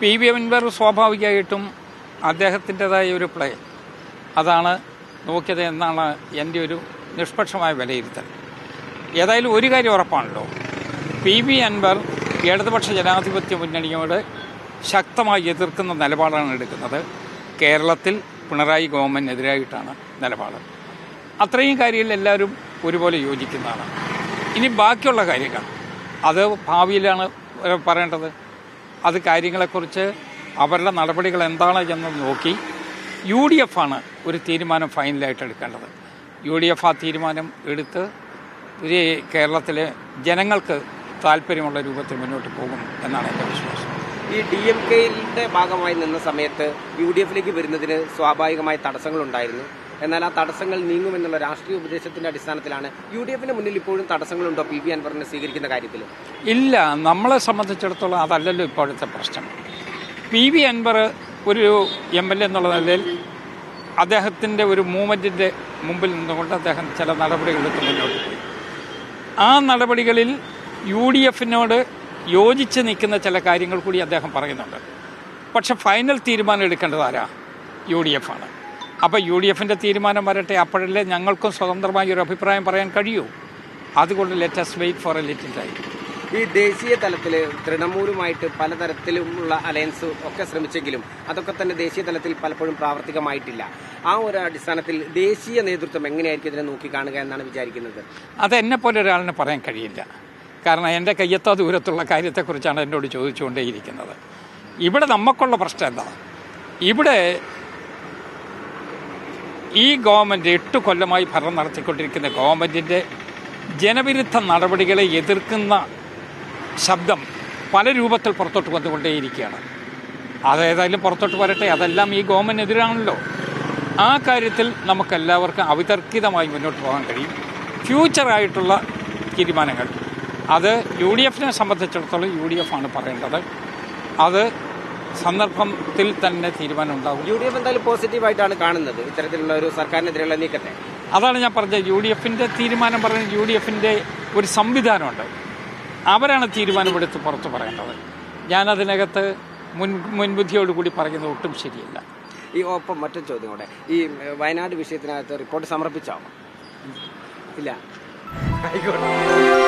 P V Anwar സ്വാഭാവികമായിട്ടും അദ്ദേഹത്തിന്റെതായ ഒരു play അതാണ് നോക്കിയത് എന്നാണ് എന്റെ ഒരു നിഷ്പക്ഷമായ വിലയിരുത്തൽ. ഏതായാലും ഒരു കാര്യം ഉറപ്പാണല്ലോ. പി വി അൻവർ ഇടതുപക്ഷ ജനാധിപത്യ മുന്നണിയോട് ശക്തമായി എതിർക്കുന്ന നിലപാടാണ് എടുക്കുന്നത്. കേരളത്തിൽ പിണറായി ഗവൺമെന്റിനെതിരായിട്ടാണ് നിലപാട്. അത്രയും കാര്യങ്ങളിൽ എല്ലാവരും ഒരുപോലെ യോജിക്കുന്നതാണ്. ഇനി ബാക്കിയുള്ള കാര്യങ്ങൾ. അത് ഭാവിയിലാണ് പറയേണ്ടത്. അത് കാര്യങ്ങളെക്കുറിച്ച് അവരുടെ നടപടികൾ എന്താണ് എന്ന് നോക്കി. യു ഡി എഫ് ആണ് ഒരു തീരുമാനം ഫൈനലായിട്ട് എടുക്കേണ്ടത്. യു ഡി എഫ് ആ തീരുമാനം എടുത്ത് ഒരു കേരളത്തിലെ ജനങ്ങൾക്ക് താല്പര്യമുള്ള രൂപത്തിൽ മുന്നോട്ട് പോകും എന്നാണ് എന്റെ വിശ്വാസം. ഈ ഡി എം കെയിലെ ഭാഗമായി നിന്ന സമയത്ത് യു ഡി എഫിലേക്ക് വരുന്നതിന് സ്വാഭാവികമായ തടസ്സങ്ങളുണ്ടായിരുന്നു. എന്നാൽ ആ തടസ്സങ്ങൾ നീങ്ങുമെന്നുള്ള രാഷ്ട്രീയ ഉപദേശത്തിന്റെ അടിസ്ഥാനത്തിലാണ് യു ഡി എഫിന് മുന്നിൽ ഇപ്പോഴും തടസ്സങ്ങളുണ്ടോ പി വി അൻവറിനെ സ്വീകരിക്കുന്ന കാര്യത്തിൽ ഇല്ല നമ്മളെ സംബന്ധിച്ചിടത്തോളം അതല്ലല്ലോ ഇപ്പോഴത്തെ പ്രശ്നം. പി വി അൻവർ ഒരു എം എൽ എ എന്നുള്ള നിലയിൽ അദ്ദേഹത്തിന്റെ ഒരു മൂവ്മെന്റിന്റെ മുമ്പിൽ നിന്നുകൊണ്ട് അദ്ദേഹം ചില നടപടികളെടുത്ത് മുന്നോട്ട് പോയി. ആ നടപടികളിൽ യു ഡി എഫിനോട് യോജിച്ച് നിൽക്കുന്ന ചില കാര്യങ്ങൾ കൂടി അദ്ദേഹം പറയുന്നുണ്ട്. പക്ഷെ ഫൈനൽ തീരുമാനം എടുക്കേണ്ടത് ആരാ? യു ഡി എഫ് ആണ്. അപ്പോൾ യു ഡി എഫിന്റെ തീരുമാനം വരട്ടെ. അപ്പോഴല്ലേ ഞങ്ങൾക്കും സ്വതന്ത്രമായി ഒരു അഭിപ്രായം പറയാൻ കഴിയൂ. അതുകൊണ്ട് let's wait for a little time ഈ ദേശീയ തലത്തിൽ തൃണമൂലുമായിട്ട് പലതരത്തിലുമുള്ള അലയൻസ് ഒക്കെ ശ്രമിച്ചെങ്കിലും അതൊക്കെ തന്നെ ദേശീയ തലത്തിൽ പലപ്പോഴും പ്രാവർത്തികമായിട്ടില്ല. ആ ഒരു അടിസ്ഥാനത്തിൽ ദേശീയ നേതൃത്വം എങ്ങനെയായിരിക്കും ഇതിനെ നോക്കിക്കാണുക എന്നാണ് വിചാരിക്കുന്നത്? അത് എന്നെ പോലെ ഒരാളിനെ പറയാൻ കഴിയില്ല. കാരണം എന്റെ കയ്യെത്താ ദൂരത്തുള്ള കാര്യത്തെക്കുറിച്ചാണ് എന്നോട് ചോദിച്ചുകൊണ്ടേയിരിക്കുന്നത്. ഇവിടെ നമുക്കുള്ള പ്രശ്നം എന്താണ് ഇവിടെ ഈ ഗവൺമെന്റ് എട്ട് കൊല്ലമായി ഭരണം നടത്തിക്കൊണ്ടിരിക്കുന്ന ഗവൺമെന്റിന്റെ ജനവിരുദ്ധ നടപടികളെ എതിർക്കുന്ന ശബ്ദം പല രൂപത്തിൽ പുറത്തോട്ട് വന്നുകൊണ്ടേയിരിക്കുകയാണ്. അതേതായാലും പുറത്തോട്ട് വരട്ടെ അതെല്ലാം ഈ ഗവൺമെന്റിനെതിരാണല്ലോ ആ കാര്യത്തിൽ നമുക്കെല്ലാവർക്കും അവിതർക്കിതമായി മുന്നോട്ട് പോകാൻ കഴിയും. ഫ്യൂച്ചറായിട്ടുള്ള തീരുമാനങ്ങൾ. അത് യു ഡി എഫിനെ സംബന്ധിച്ചിടത്തോളം യു ഡി എഫ് ആണ് പറയേണ്ടത്. അത് സന്ദർഭത്തിൽ തന്നെ തീരുമാനം ഉണ്ടാകും യു ഡി എഫ് എന്തായാലും പോസിറ്റീവായിട്ടാണ് കാണുന്നത്. ഇത്തരത്തിലുള്ള ഒരു സർക്കാരിനെതിരെയുള്ള നീക്കത്തെ. അതാണ് ഞാൻ പറഞ്ഞത്. യു ഡി എഫിന്റെ തീരുമാനം പറയുന്നത് യു ഡി എഫിന്റെ ഒരു സംവിധാനമുണ്ട്. അവരാണ് തീരുമാനമെടുത്ത് പുറത്ത് പറയേണ്ടത്. ഞാനതിനകത്ത് മുൻ മുൻബുദ്ധിയോടുകൂടി പറയുന്നത് ഒട്ടും ശരിയല്ല. ഈ ഒപ്പം മറ്റൊരു ചോദ്യം കൂടെ. ഈ വയനാട് വിഷയത്തിനകത്ത് റിപ്പോർട്ട് സമർപ്പിച്ചോ? ഇല്ല. ആയിക്കോട്ടെ.